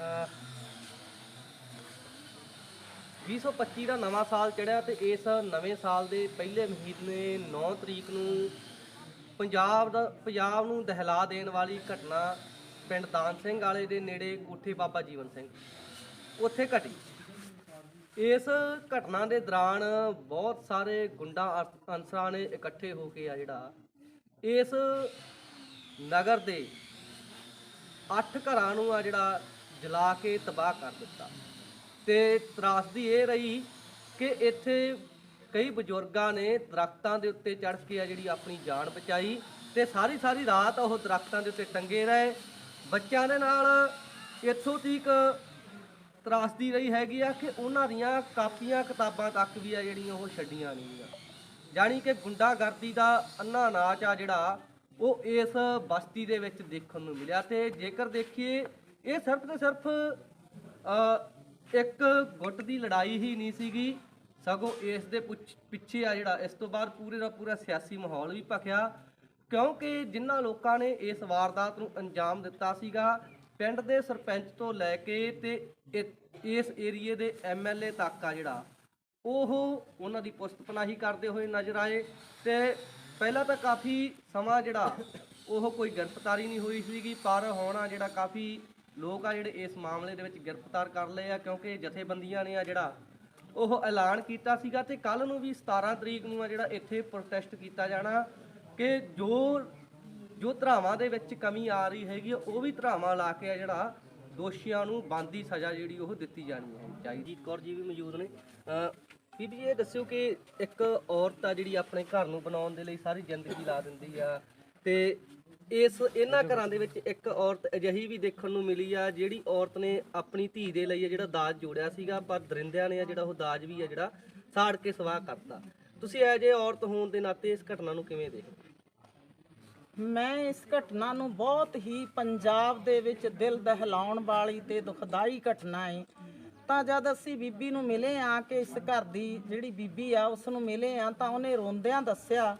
ਅਹ 2025 ਦਾ ਨਵਾਂ ਸਾਲ ਚੜਿਆ ਤੇ ਇਸ ਨਵੇਂ ਸਾਲ ਦੇ ਪਹਿਲੇ ਮਹੀਨੇ 9 ਤਰੀਕ ਨੂੰ ਪੰਜਾਬ ਦਾ, ਪੰਜਾਬ ਨੂੰ ਦਹਿਲਾ ਦੇਣ ਵਾਲੀ ਘਟਨਾ ਪਿੰਡ ਦਾਨ ਸਿੰਘ ਵਾਲੇ ਦੇ ਨੇੜੇ ਕੋਠੇ ਬਾਬਾ ਜੀਵਨ ਸਿੰਘ। ਉੱਥੇ ਘਟੀ। ਇਸ ਘਟਨਾ ਦੇ ਦੌਰਾਨ ਬਹੁਤ ਸਾਰੇ ਗੁੰਡਾ ਅਨਸਰਾਂ ਨੇ ਇਕੱਠੇ ਹੋ ਕੇ ਆ ਜਿਹੜਾ, ਇਸ ਨਗਰ ਦੇ ਅੱਠ ਘਰਾਂ ਨੂੰ ਆ ਜਿਹੜਾ ਜਲਾ ਕੇ ਤਬਾਹ ਕਰ ਦਿੱਤਾ। ਤੇ ਤਰਾਸਦੀ ਇਹ ਰਹੀ ਕਿ ਇੱਥੇ ਕਈ ਬਜ਼ੁਰਗਾਂ ਨੇ ਦਰਖਤਾਂ ਦੇ ਉੱਤੇ ਚੜ੍ਹ ਕੇ ਆ ਜਿਹੜੀ ਆਪਣੀ ਜਾਨ ਬਚਾਈ ਤੇ ਸਾਰੀ ਸਾਰੀ ਰਾਤ ਉਹ ਦਰਖਤਾਂ ਦੇ ਉੱਤੇ ਟੰਗੇ ਰਹੇ। ਬੱਚਿਆਂ ਦੇ ਨਾਲ ਇੱਥੋਂ ਤੀਕ ਤਰਾਸਦੀ ਰਹੀ ਹੈਗੀ ਆ ਕਿ ਉਹਨਾਂ ਦੀਆਂ ਕਾਪੀਆਂ ਕਿਤਾਬਾਂ ਤੱਕ ਵੀ ਆ ਜਿਹੜੀਆਂ ਉਹ ਛੱਡੀਆਂ ਨਹੀਂ ਆ ਜਾਣੀ ਕਿ ਗੁੰਡਾਗਰਦੀ ਦਾ ਅੰਨਾ ਨਾਚ ਆ ਜਿਹੜਾ, ਉਹ ਇਸ ਬਸਤੀ ਦੇ ਵਿੱਚ ਦੇਖਣ ਨੂੰ ਮਿਲਿਆ ਤੇ ਜੇਕਰ ਦੇਖੀਏ ਇਹ ਸਿਰਫ ਤੇ ਸਿਰਫ ਇੱਕ ਗੁੱਟ ਦੀ ਲੜਾਈ ਹੀ ਨਹੀਂ ਸੀਗੀ। ਸਗੋਂ ਇਸ ਦੇ ਪੁੱਛ- ਪਿੱਛੇ ਆ ਜਿਹੜਾ, ਇਸ ਤੋਂ ਬਾਅਦ ਪੂਰੇ ਦਾ ਪੂਰਾ ਸਿਆਸੀ ਮਾਹੌਲ ਵੀ ਭਖਿਆ। ਕਿਉਂਕਿ ਜਿਨ੍ਹਾਂ ਲੋਕਾਂ ਨੇ ਇਸ ਵਾਰਦਾਤ ਨੂੰ ਅੰਜਾਮ ਦਿੱਤਾ ਸੀਗਾ, ਪਿੰਡ ਦੇ ਸਰਪੰਚ ਤੋਂ ਲੈ ਕੇ ਤੇ ਇਹ- ਇਸ ਏਰੀਏ ਦੇ ਐਮਐਲਏ ਤੱਕ ਆ ਜਿਹੜਾ, ਉਹ ਉਹਨਾਂ ਦੀ ਪੁਸ਼ਤਪਨਾਹੀ ਕਰਦੇ ਹੋਏ ਨਜ਼ਰ ਆਏ ਤੇ ਪਹਿਲਾਂ ਤਾਂ ਕਾਫੀ ਸਮਾਂ ਜਿਹੜਾ, ਉਹ ਕੋਈ ਗ੍ਰਿਫਤਾਰੀ ਨਹੀਂ ਹੋਈ ਸੀਗੀ, ਪਰ ਹੁਣ ਜਿਹੜਾ ਕਾਫੀ ਲੋਕ ਆ ਜਿਹੜੇ ਇਸ ਮਾਮਲੇ ਦੇ ਵਿੱਚ ਗ੍ਰਿਫਤਾਰ ਕਰ ਲਏ ਆ ਕਿਉਂਕਿ ਜਥੇਬੰਦੀਆਂ ਨੇ ਆ ਜਿਹੜਾ ਉਹ ਐਲਾਨ ਕੀਤਾ ਸੀਗਾ ਤੇ ਕੱਲ ਨੂੰ ਵੀ 17 ਤਰੀਕ ਨੂੰ ਆ ਜਿਹੜਾ ਇੱਥੇ ਪ੍ਰੋਟੈਸਟ ਕੀਤਾ ਜਾਣਾ ਕਿ ਜੋ ਜੋ ਧਰਾਵਾਂ ਦੇ ਵਿੱਚ ਕਮੀ ਆ ਰਹੀ ਹੈਗੀ ਆ, ਉਹ ਵੀ ਧਰਾਵਾਂ ਲਾ ਕੇ ਆ ਜਿਹੜਾ ਦੋਸ਼ੀਆਂ ਨੂੰ ਬੰਦੀ ਸਜ਼ਾ ਜਿਹੜੀ ਉਹ ਦਿੱਤੀ ਜਾਣੀ ਹੈ। ਚਾਹੀਦੀ ਕੌਰ ਜੀ ਵੀ ਮੌਜੂਦ ਨੇ। ਅਹ ਬੀਬੀ ਜੀ ਇਹ ਦੱਸਿਓ ਕਿ ਇੱਕ ਔਰਤ ਆ ਜਿਹੜੀ ਆਪਣੇ ਘਰ ਨੂੰ ਬਣਾਉਣ ਦੇ ਲਈ ਸਾਰੀ ਜ਼ਿੰਦਗੀ ਲਾ ਦਿੰਦੀ ਆ ਤੇ ਇਸ ਇਹਨਾਂ ਘਰਾਂ ਦੇ ਵਿੱਚ ਇੱਕ ਔਰਤ ਅਜਿਹੀ ਵੀ ਦੇਖਣ ਨੂੰ ਮਿਲੀ ਆ, ਜਿਹੜੀ ਔਰਤ ਨੇ ਆਪਣੀ ਧੀ ਦੇ ਲਈ ਆ ਜਿਹੜਾ ਦਾਜ ਜੋੜਿਆ ਸੀਗਾ, ਪਰ ਦਰਿੰਦਿਆਂ ਨੇ ਆ ਜਿਹੜਾ ਉਹ ਦਾਜ ਵੀ ਆ ਜਿਹੜਾ ਸਾੜ ਕੇ ਸਵਾਹ ਕਰਤਾ। ਤੁਸੀਂ ਇਹ ਜੇ ਔਰਤ ਹੋਣ ਦੇ ਨਾਤੇ ਇਸ ਘਟਨਾ ਨੂੰ ਕਿਵੇਂ ਦੇਖਦੇ ਮੈਂ ਇਸ ਘਟਨਾ ਨੂੰ ਬਹੁਤ ਹੀ ਪੰਜਾਬ ਦੇ ਵਿੱਚ ਦਿਲ ਦਹਿਲਾਉਣ ਵਾਲੀ ਤੇ ਦੁਖਦਾਈ ਘਟਨਾ ਹੈ ਤਾਂ ਜਦ ਅਸੀਂ ਬੀਬੀ ਨੂੰ ਮਿਲੇ ਆ ਕਿ ਇਸ ਘਰ ਦੀ ਜਿਹੜੀ ਬੀਬੀ ਆ ਉਸ ਨੂੰ ਮਿਲੇ ਆ ਤਾਂ ਉਹਨੇ ਰੋਂਦਿਆਂ ਦੱਸਿਆ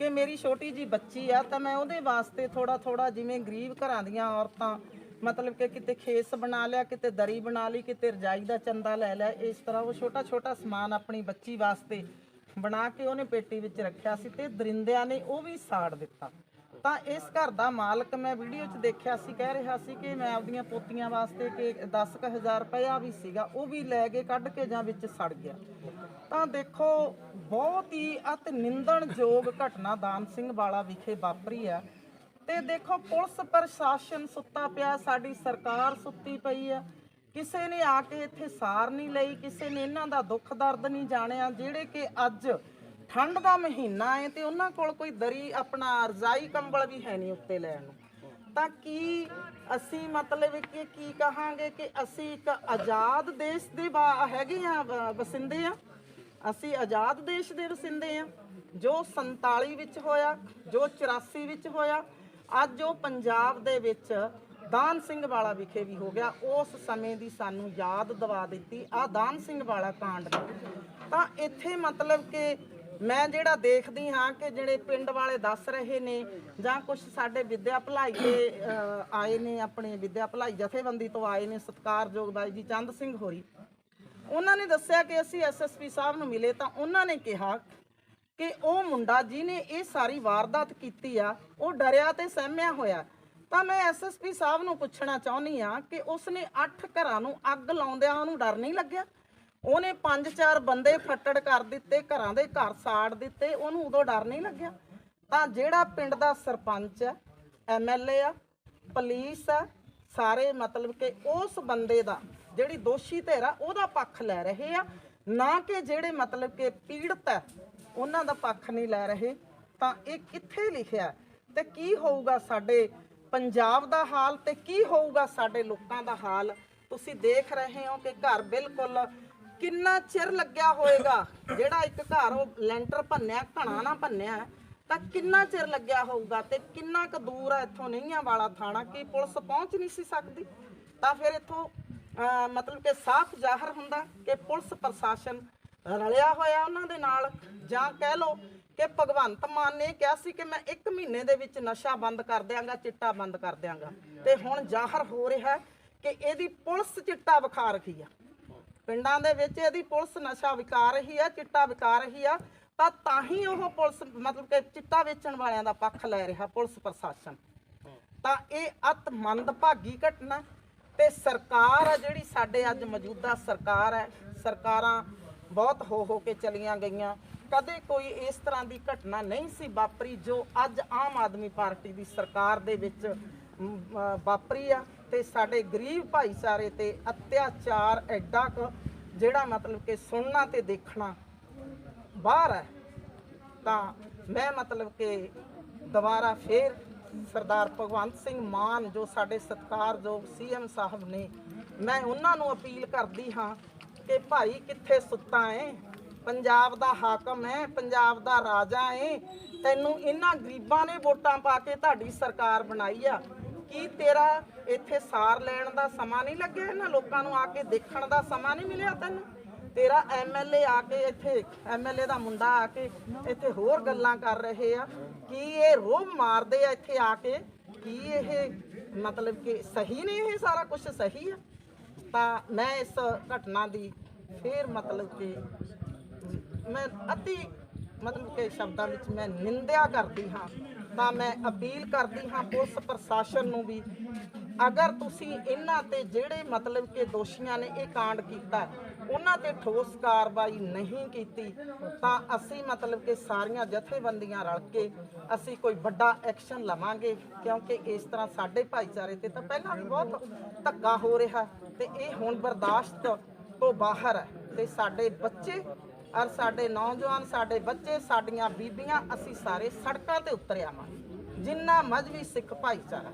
ਕਿ ਮੇਰੀ ਛੋਟੀ ਜੀ ਬੱਚੀ ਆ, ਤਾਂ ਮੈਂ ਉਹਦੇ ਵਾਸਤੇ ਥੋੜਾ ਥੋੜਾ ਜਿਵੇਂ ਗਰੀਬ ਘਰਾਂ ਦੀਆਂ ਔਰਤਾਂ, ਮਤਲਬ ਕਿ ਕਿਤੇ ਖੇਸ ਬਣਾ ਲਿਆ, ਕਿਤੇ ਦਰੀ ਬਣਾ ਲਈ, ਕਿਤੇ ਰਜਾਈ ਦਾ ਚੰਦਾ ਲੈ ਲਿਆ, ਇਸ ਤਰ੍ਹਾਂ ਉਹ ਛੋਟਾ ਛੋਟਾ ਸਮਾਨ ਆਪਣੀ ਬੱਚੀ ਵਾਸਤੇ ਬਣਾ ਕੇ ਉਹਨੇ ਪੇਟੀ ਵਿੱਚ ਰੱਖਿਆ ਸੀ ਤੇ ਦਰਿੰਦਿਆਂ ਨੇ ਉਹ ਵੀ ਸਾੜ ਦਿੱਤਾ। ਤਾਂ ਇਸ ਘਰ ਦਾ ਮਾਲਕ ਮੈਂ ਵੀਡੀਓ 'ਚ ਦੇਖਿਆ ਸੀ, ਕਹਿ ਰਿਹਾ ਸੀ ਕਿ ਮੈਂ ਆਪਦੀਆਂ ਪੋਤੀਆਂ ਵਾਸਤੇ ਕਿ 10000 ਰੁਪਇਆ ਵੀ ਸੀਗਾ, ਉਹ ਵੀ ਲੈ ਕੇ ਕੱਢ ਕੇ ਜਾਂ ਵਿੱਚ ਸੜ ਗਿਆ। ਤਾਂ ਦੇਖੋ, ਬਹੁਤ ਹੀ ਅਤ ਨਿੰਦਣਯੋਗ ਘਟਨਾ ਦਾਨ ਸਿੰਘ ਵਾਲਾ ਵਿਖੇ ਵਾਪਰੀ ਆ। ਤੇ ਦੇਖੋ, ਪੁਲਿਸ ਪ੍ਰਸ਼ਾਸਨ ਸੁੱਤਾ ਪਿਆ, ਸਾਡੀ ਸਰਕਾਰ ਸੁੱਤੀ ਪਈ ਆ। ਕਿਸੇ ਨੇ ਆ ਕੇ ਇੱਥੇ ਸਾਰ ਨਹੀਂ ਲਈ, ਕਿਸੇ ਨੇ ਇਹਨਾਂ ਦਾ ਦੁੱਖ ਦਰਦ ਨਹੀਂ ਜਾਣਿਆ, ਜਿਹੜੇ ਕਿ ਅੱਜ ਠੰਡ ਦਾ ਮਹੀਨਾ ਹੈ ਤੇ ਉਹਨਾਂ ਕੋਲ ਕੋਈ ਦਰੀ ਆਪਣਾ ਰਜ਼ਾਈ ਕੰਬਲ ਵੀ ਹੈ ਨਹੀਂ ਉੱਤੇ ਲੈਣ ਨੂੰ। ਤਾਂ ਕੀ ਅਸੀਂ ਮਤਲਬ ਕਿ ਕੀ ਕਹਾਂਗੇ ਕਿ ਅਸੀਂ ਇੱਕ ਆਜ਼ਾਦ ਦੇਸ਼ ਦੇ ਹੈਗੇ ਆ ਵਸਿੰਦੇ ਆ। ਅਸੀਂ ਆਜ਼ਾਦ ਦੇਸ਼ ਦੇ ਵਸਿੰਦੇ ਆ, ਜੋ 47 ਵਿੱਚ ਹੋਇਆ, ਜੋ 84 ਵਿੱਚ ਹੋਇਆ, ਅੱਜ ਉਹ ਪੰਜਾਬ ਦੇ ਵਿੱਚ ਦਾਨ ਸਿੰਘ ਵਾਲਾ ਵਿਖੇ ਵੀ ਹੋ ਗਿਆ। ਉਸ ਸਮੇਂ ਦੀ ਸਾਨੂੰ ਯਾਦ ਦਿਵਾ ਦਿੱਤੀ ਆ ਦਾਨ ਸਿੰਘ ਵਾਲਾ ਕਾਂਡ ਨੇ। ਤਾਂ ਇੱਥੇ ਮਤਲਬ ਕਿ ਮੈਂ ਜਿਹੜਾ ਦੇਖਦੀ ਹਾਂ ਕਿ ਜਿਹੜੇ ਪਿੰਡ ਵਾਲੇ ਦੱਸ ਰਹੇ ਨੇ ਜਾਂ ਕੁਝ ਸਾਡੇ ਵਿਦਿਆ ਭਲਾਈ ਦੇ ਆਏ ਨੇ, ਆਪਣੇ ਵਿਦਿਆ ਭਲਾਈ ਜਥੇਬੰਦੀ ਤੋਂ ਆਏ ਨੇ, ਸਤਿਕਾਰਯੋਗ ਬਾਈ ਜੀ ਚੰਦ ਸਿੰਘ ਹੋਰੀ। ਉਹਨਾਂ ਨੇ ਦੱਸਿਆ ਕਿ ਅਸੀਂ ਐਸਐਸਪੀ ਸਾਹਿਬ ਨੂੰ ਮਿਲੇ ਤਾਂ ਉਹਨਾਂ ਨੇ ਕਿਹਾ ਕਿ ਉਹ ਮੁੰਡਾ ਜਿਹਨੇ ਇਹ ਸਾਰੀ ਵਾਰਦਾਤ ਕੀਤੀ ਆ, ਉਹ ਡਰਿਆ ਤੇ ਸਹਿਮਿਆ ਹੋਇਆ। ਤਾਂ ਮੈਂ ਐਸਐਸਪੀ ਸਾਹਿਬ ਨੂੰ ਪੁੱਛਣਾ ਚਾਹੁੰਦੀ ਆ ਕਿ ਉਸਨੇ 8 ਘਰਾਂ ਨੂੰ ਅੱਗ ਲਾਉਂਦਿਆਂ ਉਹਨੂੰ ਡਰ ਨਹੀਂ ਲੱਗਿਆ? ਉਹਨੇ 5-4 ਬੰਦੇ ਫੱਟੜ ਕਰ ਦਿੱਤੇ, ਘਰਾਂ ਦੇ ਘਰ ਸਾੜ ਦਿੱਤੇ, ਉਹਨੂੰ ਉਦੋਂ ਡਰ ਨਹੀਂ ਲੱਗਿਆ। ਤਾਂ ਜਿਹੜਾ ਪਿੰਡ ਦਾ ਸਰਪੰਚ ਆ ਐਮਐਲਏ ਆ, ਪੁਲਿਸ ਆ, ਸਾਰੇ ਮਤਲਬ ਕਿ ਉਸ ਬੰਦੇ ਦਾ ਜਿਹੜੀ ਦੋਸ਼ੀ ਧਿਰ ਆ, ਉਹਦਾ ਪੱਖ ਲੈ ਰਹੇ ਆ। ਨਾ ਕਿ ਜਿਹੜੇ ਮਤਲਬ ਕਿ ਪੀੜਤ ਹੈ ਉਹਨਾਂ ਦਾ ਪੱਖ ਨਹੀਂ ਲੈ ਰਹੇ। ਤਾਂ ਇਹ ਕਿੱਥੇ ਲਿਖਿਆ ਤੇ ਕੀ ਹੋਊਗਾ ਸਾਡੇ ਪੰਜਾਬ ਦਾ ਹਾਲ ਤੇ ਕੀ ਹੋਊਗਾ ਸਾਡੇ ਲੋਕਾਂ ਦਾ ਹਾਲ? ਤੁਸੀਂ ਦੇਖ ਰਹੇ ਹੋ ਕਿ ਘਰ ਬਿਲਕੁਲ ਕਿੰਨਾ ਚਿਰ ਲੱਗਿਆ ਹੋਏਗਾ? ਜਿਹੜਾ ਇੱਕ ਘਰ ਉਹ ਲੈਂਟਰ ਭੰਨਿਆ, ਘਣਾ ਨਾ ਭੰਨਿਆ, ਤਾਂ ਕਿੰਨਾ ਚਿਰ ਲੱਗਿਆ ਹੋਊਗਾ ਤੇ ਕਿੰਨਾ ਕੁ ਦੂਰ ਹੈ ਇੱਥੋਂ ਨਹੀਂਆਂ ਵਾਲਾ ਥਾਣਾ? ਕਿ ਪੁਲਿਸ ਪਹੁੰਚ ਨਹੀਂ ਸੀ ਸਕਦੀ? ਤਾਂ ਫਿਰ ਇੱਥੋਂ ਮਤਲਬ ਕਿ ਸਾਫ਼ ਜ਼ਾਹਰ ਹੁੰਦਾ ਕਿ ਪੁਲਿਸ ਪ੍ਰਸ਼ਾਸਨ ਰਲਿਆ ਹੋਇਆ ਉਹਨਾਂ ਦੇ ਨਾਲ। ਜਾਂ ਕਹਿ ਲਓ ਕਿ ਭਗਵੰਤ ਮਾਨ ਨੇ ਕਿਹਾ ਸੀ ਕਿ ਮੈਂ 1 ਮਹੀਨੇ ਦੇ ਵਿੱਚ ਨਸ਼ਾ ਬੰਦ ਕਰ ਦਿਆਂਗਾ, ਚਿੱਟਾ ਬੰਦ ਕਰ ਦਿਆਂਗਾ। ਤੇ ਹੁਣ ਜ਼ਾਹਰ ਹੋ ਰਿਹਾ ਕਿ ਇਹਦੀ ਪੁਲਿਸ ਚਿੱਟਾ ਵਿਖਾ ਰਹੀ ਆ। ਪਿੰਡਾਂ ਦੇ ਵਿੱਚ ਇਹਦੀ ਪੁਲਿਸ ਨਸ਼ਾ ਵਿਕਾ ਰਹੀ ਆ, ਚਿੱਟਾ ਵਿਕਾ ਰਹੀ ਆ, ਤਾਂ ਤਾਂ ਹੀ ਉਹ ਪੁਲਿਸ, ਮਤਲਬ ਕਿ ਚਿੱਟਾ ਵੇਚਣ ਵਾਲਿਆਂ ਦਾ ਪੱਖ ਲੈ ਰਿਹਾ ਪੁਲਿਸ ਪ੍ਰਸ਼ਾਸਨ। ਤਾਂ ਇਹ ਅਤ ਮੰਦਭਾਗੀ ਘਟਨਾ ਤੇ ਸਰਕਾਰ ਆ ਜਿਹੜੀ ਸਾਡੇ ਅੱਜ ਮੌਜੂਦਾ ਸਰਕਾਰ ਹੈ, ਸਰਕਾਰਾਂ ਬਹੁਤ ਹੋ ਹੋ ਕੇ ਚਲੀਆਂ ਗਈਆਂ। ਕਦੇ ਕੋਈ ਇਸ ਤਰ੍ਹਾਂ ਦੀ ਘਟਨਾ ਨਹੀਂ ਸੀ ਵਾਪਰੀ ਜੋ ਅੱਜ ਆਮ ਆਦਮੀ ਪਾਰਟੀ ਦੀ ਸਰਕਾਰ ਦੇ ਵਿੱਚ ਵਾਪਰੀ ਆ। ਤੇ ਸਾਡੇ ਗਰੀਬ ਭਾਈਚਾਰੇ ਤੇ ਅਤਿਆਚਾਰ ਐਡਾ ਕੁ ਜਿਹੜਾ ਮਤਲਬ ਕਿ ਸੁਣਨਾ ਤੇ ਦੇਖਣਾ ਬਾਹਰ ਹੈ, ਤਾਂ ਮੈਂ ਮਤਲਬ ਕਿ ਦੁਬਾਰਾ ਫੇਰ ਸਰਦਾਰ ਭਗਵੰਤ ਸਿੰਘ ਮਾਨ ਜੋ ਸਾਡੇ ਸਤਿਕਾਰਯੋਗ ਸੀਐਮ ਸਾਹਿਬ ਨੇ, ਮੈਂ ਉਹਨਾਂ ਨੂੰ ਅਪੀਲ ਕਰਦੀ ਹਾਂ ਕਿ ਭਾਈ ਕਿੱਥੇ ਸੁੱਤਾ ਏ? ਪੰਜਾਬ ਦਾ ਹਾਕਮ ਹੈ ਪੰਜਾਬ ਦਾ ਰਾਜਾ ਏ, ਤੈਨੂੰ ਇਹਨਾਂ ਗਰੀਬਾਂ ਨੇ ਵੋਟਾਂ ਪਾ ਕੇ ਤੁਹਾਡੀ ਸਰਕਾਰ ਬਣਾਈ ਆ। ਕੀ ਤੇਰਾ ਇੱਥੇ ਸਾਰ ਲੈਣ ਦਾ ਸਮਾਂ ਨਹੀਂ ਲੱਗਿਆ? ਇਹਨਾਂ ਲੋਕਾਂ ਨੂੰ ਆ ਕੇ ਦੇਖਣ ਦਾ ਸਮਾਂ ਨਹੀਂ ਮਿਲਿਆ ਤੈਨੂੰ? ਤੇਰਾ ਐਮਐਲਏ ਆ ਕੇ ਇੱਥੇ ਐਮਐਲਏ ਦਾ ਮੁੰਡਾ ਆ ਕੇ ਇੱਥੇ ਹੋਰ ਗੱਲਾਂ ਕਰ ਰਹੇ ਆ। ਕੀ ਇਹ ਰੋਬ ਮਾਰਦੇ ਆ ਇੱਥੇ ਆ ਕੇ? ਕੀ ਇਹ ਮਤਲਬ ਕਿ ਸਹੀ ਨੇ ਇਹ ਸਾਰਾ ਕੁਝ ਸਹੀ ਆ? ਤਾਂ ਮੈਂ ਇਸ ਘਟਨਾ ਦੀ ਫੇਰ ਮਤਲਬ ਕਿ ਮੈਂ ਅਤੀ ਮਤਲਬ ਕਿ ਸ਼ਬਦਾਂ ਵਿੱਚ ਮੈਂ ਨਿੰਦਿਆ ਕਰਦੀ ਹਾਂ। ਤਾਂ ਮੈਂ ਅਪੀਲ ਕਰਦੀ ਹਾਂ ਪੁਲਿਸ ਪ੍ਰਸ਼ਾਸਨ ਨੂੰ ਵੀ, ਅਗਰ ਤੁਸੀਂ ਇਹਨਾਂ ਤੇ ਜਿਹੜੇ ਮਤਲਬ ਕਿ ਦੋਸ਼ੀਆਂ ਨੇ ਇਹ ਕਾਂਡ ਕੀਤਾ, ਉਹਨਾਂ ਤੇ ਠੋਸ ਕਾਰਵਾਈ ਨਹੀਂ ਕੀਤੀ, ਤਾਂ ਅਸੀਂ ਮਤਲਬ ਕਿ ਸਾਰੀਆਂ ਜਥੇਬੰਦੀਆਂ ਰਲ ਕੇ ਅਸੀਂ ਕੋਈ ਵੱਡਾ ਐਕਸ਼ਨ ਲਵਾਂਗੇ, ਕਿਉਂਕਿ ਇਸ ਤਰ੍ਹਾਂ ਸਾਡੇ ਭਾਈਚਾਰੇ ਤੇ ਤਾਂ ਪਹਿਲਾਂ ਵੀ ਬਹੁਤ ਧੱਕਾ ਹੋ ਰਿਹਾ ਤੇ ਇਹ ਹੁਣ ਬਰਦਾਸ਼ਤ ਤੋਂ ਬਾਹਰ ਹੈ ਤੇ ਸਾਡੇ ਬੱਚੇ ਔਰ ਸਾਡੇ ਨੌਜਵਾਨ, ਸਾਡੇ ਬੱਚੇ, ਸਾਡੀਆਂ ਬੀਬੀਆਂ, ਅਸੀਂ ਸਾਰੇ ਸੜਕਾਂ ਤੇ ਉਤਰ ਆਵਾਂਗੇ ਜਿੰਨਾ ਮਜਬੀ ਸਿੱਖ ਭਾਈਚਾਰਾ।